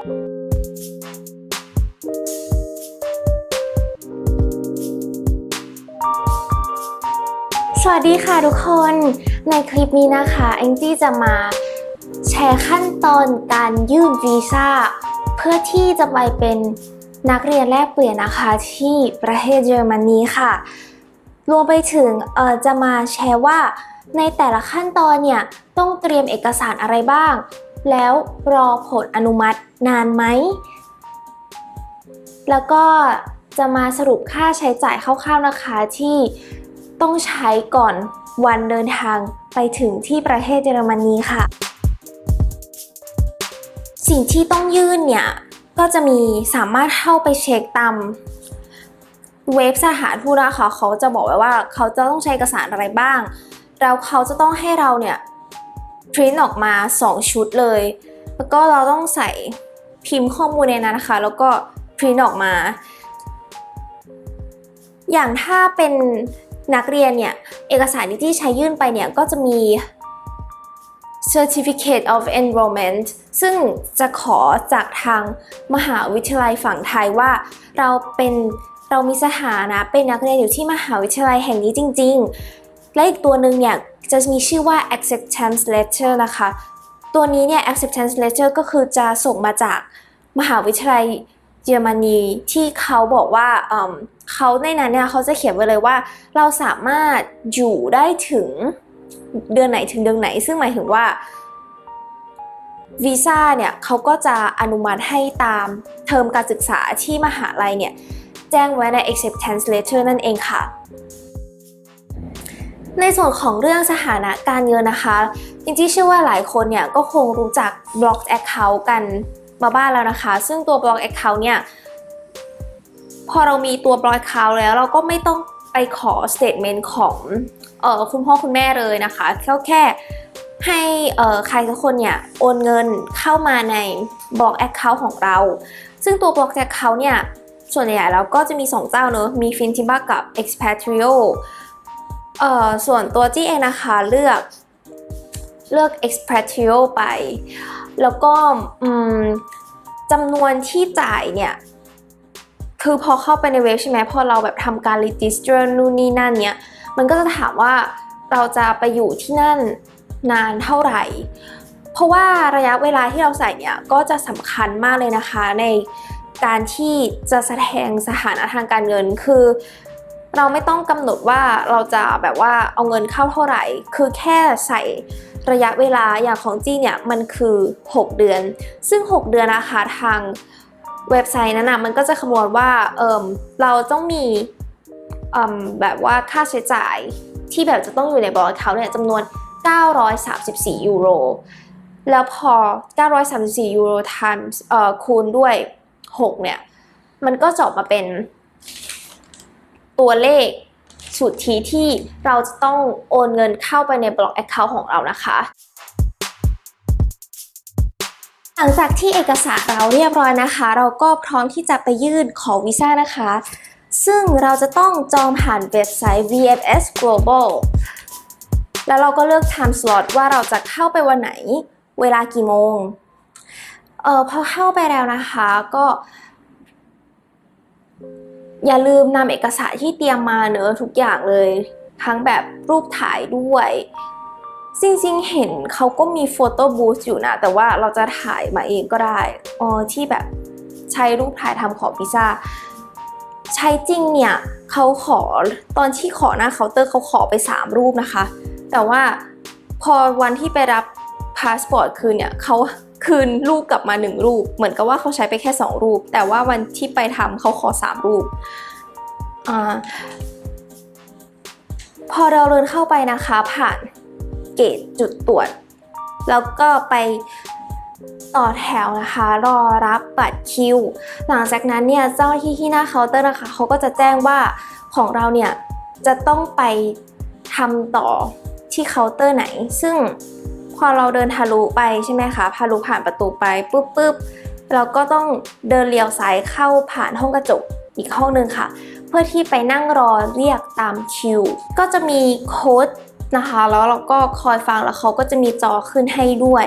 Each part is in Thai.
สวัสดีค่ะทุกคน ในคลิปนี้นะคะแองจี้จะมาแชร์ขั้นตอนการยื่นวีซ่าเพื่อที่จะไปเป็นนักเรียนแลกเปลี่ยนนะคะที่ประเทศเยอรมนีค่ะ รวมไปถึงเออจะมาแชร์ว่าในแต่ละขั้นตอนเนี่ยต้องเตรียมเอกสารอะไรบ้าง แล้วรอผลอนุมัตินานไหม แล้วก็จะมาสรุปค่าใช้จ่ายคร่าวๆนะคะที่ต้องใช้ก่อนวันเดินทางไปถึงที่ประเทศเยอรมนีค่ะ สิ่งที่ต้องยื่นเนี่ย ก็จะมีสามารถเข้าไปเช็คตามเว็บสถานทูตนะคะเขาจะบอกไว้ว่าเขาจะต้องใช้เอกสารอะไรบ้างแล้วเขาจะต้องให้เราเนี่ย พริ้นออกมา 2 ชุดเลย แล้วก็เราต้องใส่พิมพ์ข้อมูลในนั้นนะคะ แล้วก็พริ้นออกมา อย่างถ้าเป็นนักเรียนเนี่ย เอกสารที่ใช้ยื่นไปเนี่ย ก็จะมี Certificate of Enrollment ซึ่งจะขอจากทางมหาวิทยาลัยฝั่งไทยว่า เราเป็นเรามีสถานะเป็นนักเรียนอยู่ที่มหาวิทยาลัยแห่งนี้จริง ๆ และอีกตัวหนึ่งเนี่ยจะมีชื่อว่า acceptance letter นะคะ ตัวนี้เนี่ย acceptance letter ก็คือจะส่งมาจากมหาวิทยาลัยเยอรมนีที่เขาบอกว่าเเขาในนั้นเนี่ยเขาจะเขียนไว้เลยว่า เราสามารถอยู่ได้ถึงเดือนไหนถึงเดือนไหน ซึ่งหมายถึงว่าวีซ่าเนี่ยเขาก็จะอนุมัติให้ตามเทอมการศึกษาที่มหาลัยเนี่ย แจ้งไว้ใน acceptance letter นั่นเองค่ะ ในส่วนของเรื่องสถานะการเงินนะคะจริงๆเชื่อว่าหลายคนเนี่ยก็คงรู้จัก block account กันมาบ้างแล้วนะคะ ซึ่งตัว block account เนี่ยพอเรามีตัว block account แล้วเราก็ไม่ต้องไปขอ statement ของเออคุณพ่อคุณแม่เลยนะคะแค่แค่ให้เออใครสักคนเนี่ยโอนเงินเข้ามาใน block account ของเรา ซึ่งตัว block account เนี่ยส่วนใหญ่แล้วก็จะมี 2 เจ้าเนอะมี Fintiba กับ Expatrio เอ่อส่วนตัวจี้เองนะคะเลือกเลือก Expatrio ไป แล้วก็จำนวนที่จ่ายเนี่ย คือพอเข้าไปในเว็บใช่ไหมพอเราแบบทำการ register นู่นนี่นั่นเนี่ย มันก็จะถามว่าเราจะไปอยู่ที่นั่นนานเท่าไหร่ เพราะว่าระยะเวลาที่เราใส่เนี่ย ก็จะสำคัญมากเลยนะคะในการที่จะแสดงสถานะทางการเงิน คือ เราไม่ต้องกำหนดว่าเราจะแบบว่าเอาเงินเข้าเท่าไหร่ คือแค่ใส่ระยะเวลาอย่างของจี้เนี่ยมันคือ 6 เดือน ซึ่ง 6 เดือนนะคะทางเว็บไซต์นั้นนะมันก็จะคำนวณว่าเออเราต้องมีอืมแบบว่าค่าใช้จ่ายที่แบบจะต้องอยู่ในบอร์ดเขาเนี่ยจำนวน 934 ยูโร แล้วพอ 934 ยูโร times เอ่อคูณด้วย 6 เนี่ย มันก็จะออกมาเป็น ตัวเลขสุทธิที่เราจะต้องโอนเงินเข้าไปในบล็อก Account ของเรานะคะ หลังจากที่เอกสารเราเรียบร้อยนะคะ เราก็พร้อมที่จะไปยื่นขอวีซ่านะคะ ซึ่งเราจะต้องจองผ่านเว็บไซต์ VFS Global แล้วเราก็เลือก time slot ว่าเราจะเข้าไปวันไหน เวลากี่โมง เออพอเข้าไปแล้วนะคะก็ อย่าลืมนำเอกสารที่เตรียมมาเนอะทุกอย่างเลย ทั้งแบบรูปถ่ายด้วยจริงๆ เห็นเขาก็มีโฟโต้บูธอยู่นะ แต่ว่าเราจะถ่ายมาเองก็ได้อ๋อที่แบบใช้รูปถ่ายทำขอวีซ่า ใช้จริงเนี่ยเขาขอตอนที่ขอหน้าเคาน์เตอร์เขาขอไป 3 รูปนะคะ แต่ว่าพอวันที่ไปรับ พาสปอร์ตคืนเนี่ยเขาคืนรูปกลับมา 1 รูป เหมือนกับว่าเขาใช้ไปแค่ 2 รูป แต่ว่าวันที่ไปทำเขาขอ 3 รูปอพอเราเดินเข้าไปนะคะผ่านเกตจุดตรวจ แล้วก็ไปต่อแถวนะคะ รอรับบัตรคิว หลังจากนั้นเนี่ยเจ้าหน้าที่ที่หน้าเคาน์เตอร์นะคะเขาก็จะแจ้งว่าของเราเนี่ยจะต้องไปทำต่อที่เคาน์เตอร์ไหน ซึ่ง พอเราเดินทะลุไปใช่ไหมคะทะลุผ่านประตูไปปุ๊บปุ๊บเราก็ต้องเดินเลี้ยวซ้ายเข้าผ่านห้องกระจกอีกห้องหนึ่งค่ะ เพื่อที่ไปนั่งรอเรียกตามคิว ก็จะมีโค้ดนะคะ แล้วเราก็คอยฟังแล้วเขาก็จะมีจอขึ้นให้ด้วย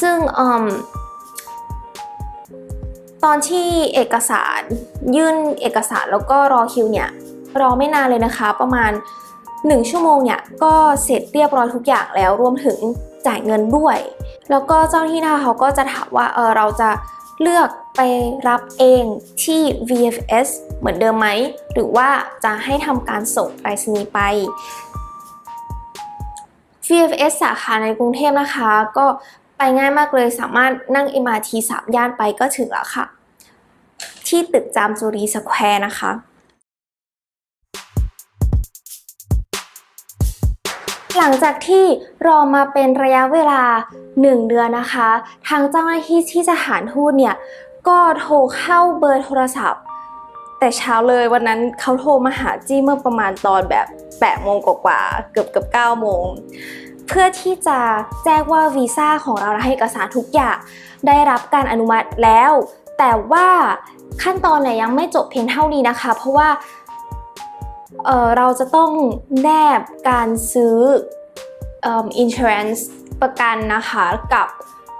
ซึ่งอตอนที่เอกสารยื่นเอกสารแล้วก็รอคิวเนี่ยรอไม่นานเลยนะคะ ประมาณ 1 ชั่วโมงเนี่ยก็เสร็จเรียบร้อยทุกอย่างแล้วรวมถึง จ่ายเงินด้วย แล้วก็เจ้าหน้าที่นะคะเขาก็จะถามว่าเออเราจะเลือกไปรับเองที่ VFS เหมือนเดิมไหม หรือว่าจะให้ทำการส่งไปรษณีย์ไป VFS สาขาในกรุงเทพนะคะ ก็ไปง่ายมากเลยสามารถนั่ง MRT 3ย่านไปก็ถึงแล้วค่ะ ที่ตึกจามจุรีสแควร์นะคะ หลังจากที่รอมาเป็นระยะเวลา 1 เดือนนะคะ ทางเจ้าหน้าที่ที่สถานทูตเนี่ยก็โทรเข้าเบอร์โทรศัพท์ แต่เช้าเลยวันนั้นเขาโทรมาหาจี้เมื่อประมาณตอนแบบ8โมงกว่าเกือบเกือบ9โมงเพื่อที่จะแจ้งว่าวีซ่าของเราและเอกสารทุกอย่างได้รับการอนุมัติแล้ว แต่ว่าขั้นตอนเนี่ยยังไม่จบเพียงเท่านี้นะคะ เพราะว่า เเราจะต้องแนบการซื้ออิ่ม insurance ประกันนะคะกับ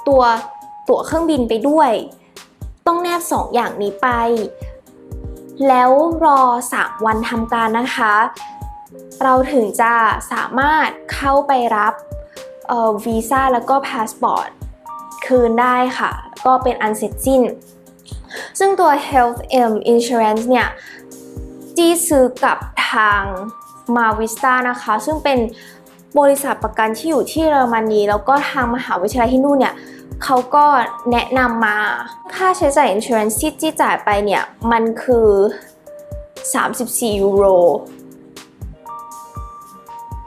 ตัวตั๋วเครื่องบินไปด้วย ต้องแนบ 2 อย่างนี้ไป แล้วรอ 3 วันทำการนะคะ เราถึงจะสามารถเข้าไปรับวีซ่าแล้วก็พาสปอร์ตคืนได้ค่ะ ก็เป็นอันเสร็จสิ้น ซึ่งตัว Health Insurance เนี่ย จี้ซื้อกับทาง Mavista นะคะ ซึ่งเป็นบริษัทประกันที่อยู่ที่เยอรมนี แล้วก็ทางมหาวิทยาลัยที่นู่นเนี่ยเขาก็แนะนำมาค่าใช้จ่าย insurance ที่จี้จ่ายไปเนี่ย มันคือ 34 ยูโร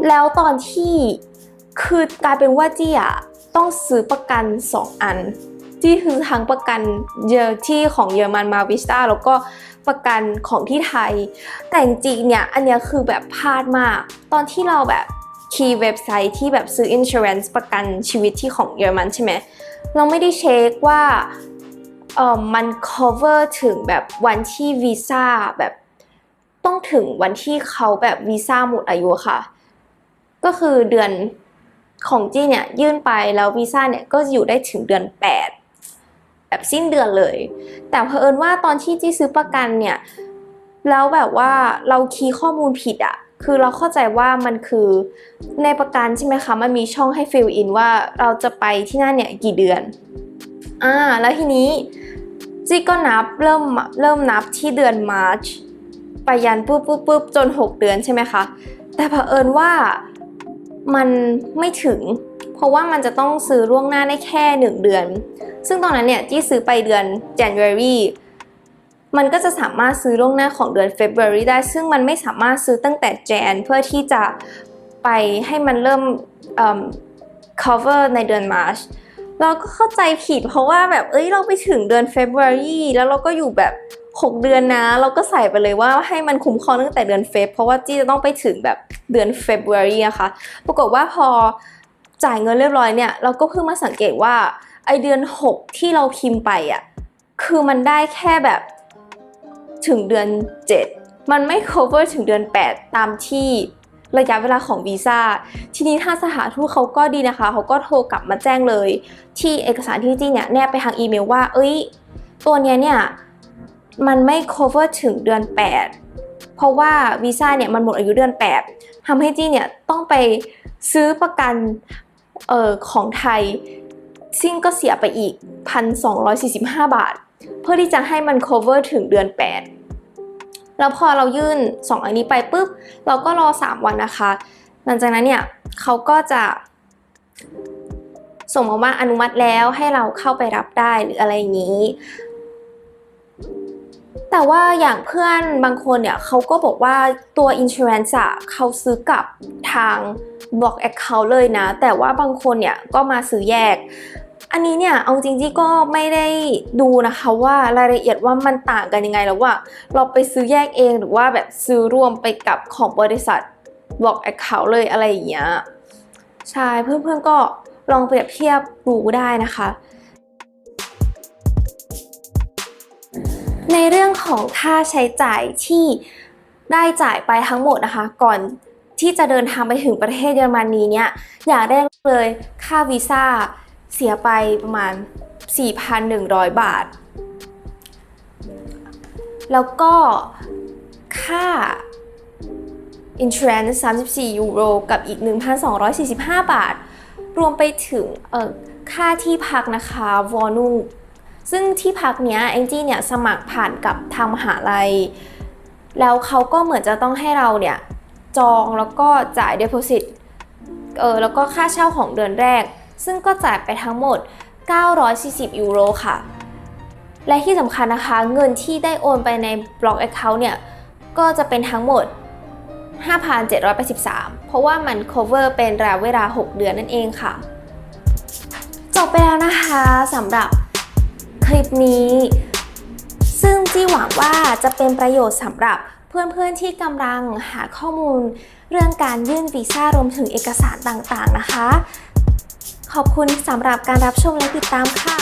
แล้วตอนที่คือกลายเป็นว่าจี้อะต้องซื้อประกัน 2 อัน จี้คือทั้งประกันเยอที่ของเยอรมันมาวิสตาแล้วก็ประกันของที่ไทย แต่จริงๆเนี่ยอันเนี้ยคือแบบพลาดมาก ตอนที่เราแบบคีย์เว็บไซต์ที่แบบซื้อ insurance ประกันชีวิตที่ของเยอรมันใช่ไหมเราไม่ได้เช็คว่าเออมัน cover ถึงแบบวันที่วีซ่าแบบต้องถึงวันที่เขาแบบวีซ่าหมดอายุค่ะ ก็คือเดือนของจี้เนี่ยยื่นไปแล้ววีซ่าเนี่ยก็อยู่ได้ถึงเดือน 8 แบบสิ้นเดือนเลย แต่เผอิญว่าตอนที่จี้ซื้อประกันเนี่ยแล้วแบบว่าเราคีย์ข้อมูลผิดอะคือเราเข้าใจว่ามันคือในประกันใช่ไหมคะมันมีช่องให้ fill in ว่าเราจะไปที่นั่นเนี่ยกี่เดือนอ่าแล้วทีนี้จี้ก็นับเริ่มเริ่มนับที่เดือน March ไปยันปุ๊บปุ๊บปุ๊บจน 6 เดือนใช่ไหมคะ แต่เผอิญว่ามันไม่ถึง เพราะว่ามันจะต้องซื้อล่วงหน้าได้แค่ 1 เดือน ซึ่งตอนนั้นเนี่ยจี้ซื้อไปเดือน January มันก็จะสามารถซื้อล่วงหน้าของเดือน February ได้ ซึ่งมันไม่สามารถซื้อตั้งแต่ Jan เพื่อที่จะไปให้มันเริ่ม cover ในเดือน March เราก็เข้าใจผิดเพราะว่าแบบเอ้ยเราไปถึงเดือน February แล้วเราก็อยู่แบบ 6 เดือนนะ เราก็ใส่ไปเลยว่าให้มันคุ้มครองตั้งแต่เดือนเฟบเพราะว่าจี้จะต้องไปถึงแบบเดือน February อะคะ ปรากฏว่าพอจ่ายเงินเรียบร้อยเนี่ย เราก็เพิ่งมาสังเกตว่า ไอเดือน 6 ที่เราพิมพ์ไปอะคือมันได้แค่แบบถึงเดือน 7 มันไม่ cover ถึงเดือน 8 ตามที่ระยะเวลาของวีซ่า ทีนี้ถ้าสถานทูตเขาก็ดีนะคะ เขาก็โทรกลับมาแจ้งเลย ที่เอกสารที่จี้เนี่ยแนบไปทางอีเมลว่า เอ้ย ตัวเนี้ยเนี่ย มันไม่ cover ถึงเดือน 8 เพราะว่าวีซ่าเนี่ยมันหมดอายุเดือน 8ทำให้จี้เนี่ยต้องไปซื้อประกันออของไทย ซึ่งก็เสียไปอีก 1,245 บาท เพื่อที่จะให้มัน cover ถึงเดือน 8 แล้วพอเรายื่น 2 อันนี้ไปปุ๊บ เราก็รอ 3 วันนะคะ หลังจากนั้นเนี่ยเขาก็จะ ส่งมาว่าอนุมัติแล้วให้เราเข้าไปรับได้หรืออะไรอย่างนี้ แต่ว่าอย่างเพื่อนบางคนเนี่ยเขาก็บอกว่าตัว insurance อะเขาซื้อกับทาง block account เลยนะ แต่ว่าบางคนเนี่ยก็มาซื้อแยก อันนี้เนี่ยเอาจริงๆก็ไม่ได้ดูนะคะว่ารายละเอียดว่ามันต่างกันยังไงแล้วว่า เราไปซื้อแยกเองหรือว่าแบบซื้อร่วมไปกับของบริษัท block account เลยอะไรอย่างเงี้ยใช่เพื่อนๆก็ลองเปรียบเทียบดูได้นะคะ ในเรื่องของค่าใช้จ่ายที่ได้จ่ายไปทั้งหมดนะคะ ก่อนที่จะเดินทางไปถึงประเทศเยอรมนีเนี่ยอย่างแรกเลยค่าวีซ่า เสียไปประมาณ 4,100 บาท แล้วก็ค่า insurance 34 ยูโร กับอีก 1,245 บาท รวมไปถึงเออค่าที่พักนะคะวอนูซึ่งที่พักเนี้ยแองจี้เนี่ยสมัครผ่านกับทางมหาลัย แล้วเขาก็เหมือนจะต้องให้เราเนี่ย จองแล้วก็จ่าย deposit เออแล้วก็ค่าเช่าของเดือนแรก ซึ่งก็จ่ายไปทั้งหมด 940 ยูโรค่ะ และที่สำคัญนะคะ เงินที่ได้โอนไปใน Block Account เนี่ย ก็จะเป็นทั้งหมด 5,783 เพราะว่ามัน cover เป็นระยะเวลา 6 เดือนนั่นเองค่ะ จบไปแล้วนะคะสำหรับคลิปนี้ ซึ่งจี้หวังว่าจะเป็นประโยชน์สำหรับเพื่อนๆที่กำลังหาข้อมูลเรื่องการยื่นวีซ่ารวมถึงเอกสารต่างๆนะคะ ขอบคุณสำหรับการรับชมและติดตามค่ะ